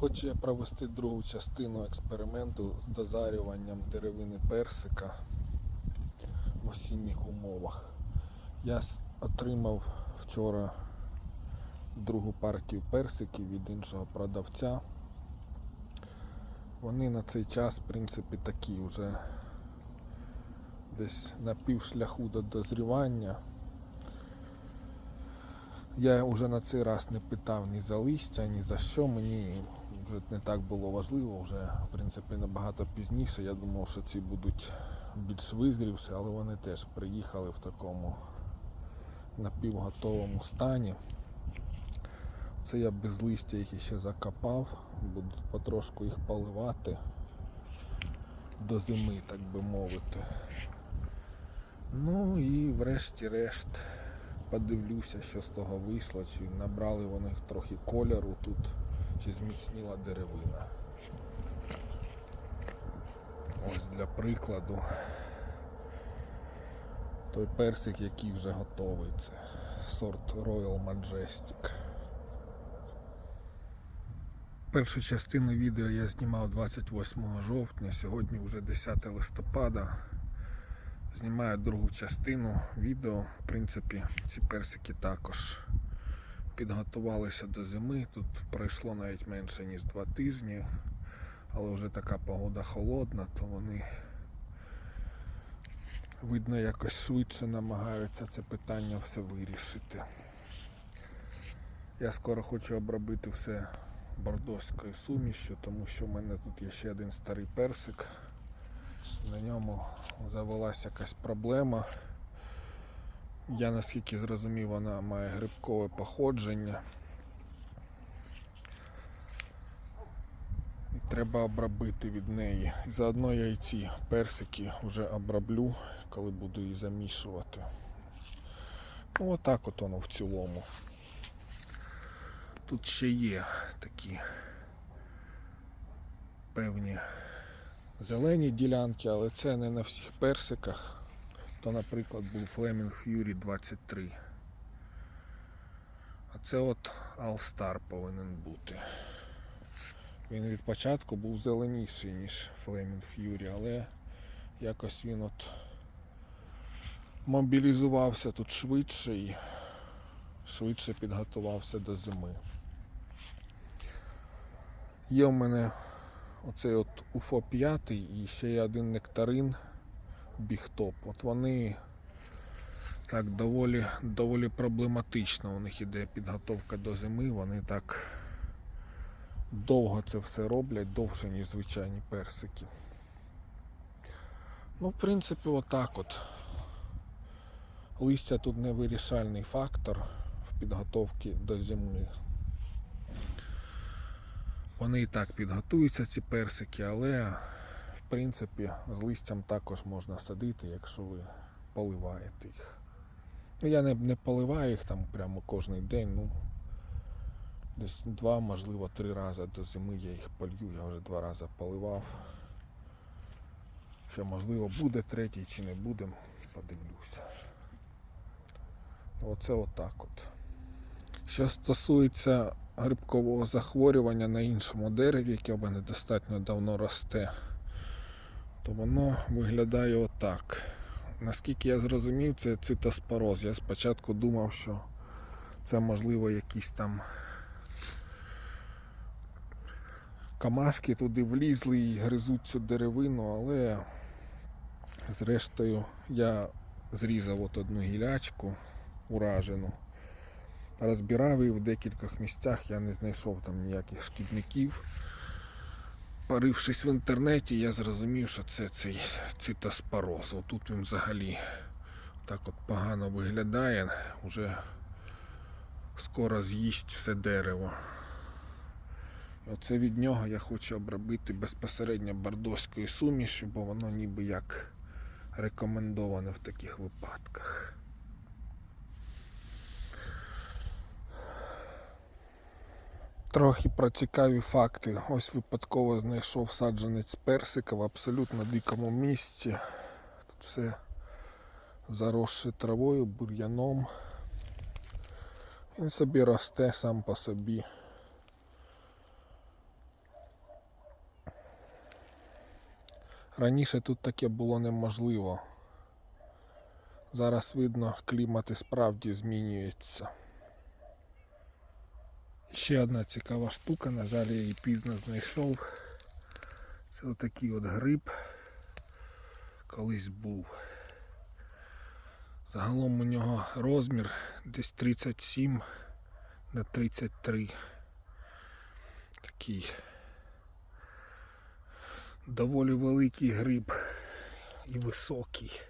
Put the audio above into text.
Хочу я провести другу частину експерименту з дозарюванням деревини персика в осінніх умовах. Я отримав вчора другу партію персиків від іншого продавця. Вони на цей час, в принципі, такі вже десь на півшляху до дозрівання. Я вже на цей раз не питав ні за листя, ні за що. Мені вже не так було важливо, вже в принципі набагато пізніше. Я думав, що ці будуть більш визрівші, але вони теж приїхали в такому напівготовому стані. Це я без листя їх ще закопав, буду потрошку їх поливати до зими, так би мовити. Ну і врешті-решт подивлюся, що з того вийшло, чи набрали вони трохи кольору тут, чи зміцніла деревина. Ось для прикладу. Той персик, який вже готовий, це сорт Royal Majestic. Першу частину відео я знімав 28 жовтня, сьогодні вже 10 листопада. Знімаю другу частину відео. В принципі, ці персики також підготувалися до зими. Тут пройшло навіть менше ніж два тижні, але вже така погода холодна, то вони видно якось швидше намагаються це питання все вирішити. Я скоро хочу обробити все бордоською сумішю, тому що в мене тут є ще один старий персик. На ньому завелася якась проблема. Я наскільки зрозумів, вона має грибкове походження. І треба обробити від неї. Заодно я і ці персики вже оброблю, коли буду її замішувати. Ну отак от воно в цілому. Тут ще є такі певні зелені ділянки, але це не на всіх персиках. То, наприклад, був Flaming Fury 23. А це от All Star повинен бути. Він від початку був зеленіший, ніж Flaming Fury, але якось він от мобілізувався тут швидше і швидше підготувався до зими. Є в мене оцей от Уфо 5 і ще є один нектарин Бігтоп. От вони так доволі, доволі проблематично у них іде підготовка до зими. Вони так довго це все роблять, довше, ніж звичайні персики. Ну, в принципі, отак от. Листя тут не вирішальний фактор в підготовці до зими. Вони і так підготуються, ці персики, але в принципі з листям також можна садити, якщо ви поливаєте їх. Ну, я не, не поливаю їх там прямо кожен день, ну десь два, можливо, три рази до зими я їх полью, я вже два рази поливав. Що можливо буде третій чи не буде, подивлюся. Оце отак от. Що стосується грибкового захворювання на іншому дереві, яке в мене достатньо давно росте, то воно виглядає отак. Наскільки я зрозумів, це цитоспороз. Я спочатку думав, що це можливо якісь там камашки туди влізли і гризуть цю деревину, але зрештою я зрізав от одну гілячку уражену. Розбирав її в декількох місцях, я не знайшов там ніяких шкідників. Порившись в інтернеті, я зрозумів, що це цей цитоспороз. Отут він взагалі так от погано виглядає, вже скоро з'їсть все дерево. Оце від нього я хочу обробити безпосередньо бордоською сумішю, бо воно ніби як рекомендоване в таких випадках. Трохи про цікаві факти. Ось випадково знайшов саджанець персика в абсолютно дикому місці. Тут все заросше травою, бур'яном. Він собі росте сам по собі. Раніше тут таке було неможливо. Зараз видно, клімат і справді змінюється. Ще одна цікава штука, на жаль, я її пізно знайшов. Це отакий от гриб колись був. Загалом у нього розмір десь 37 на 33. Такий доволі великий гриб і високий.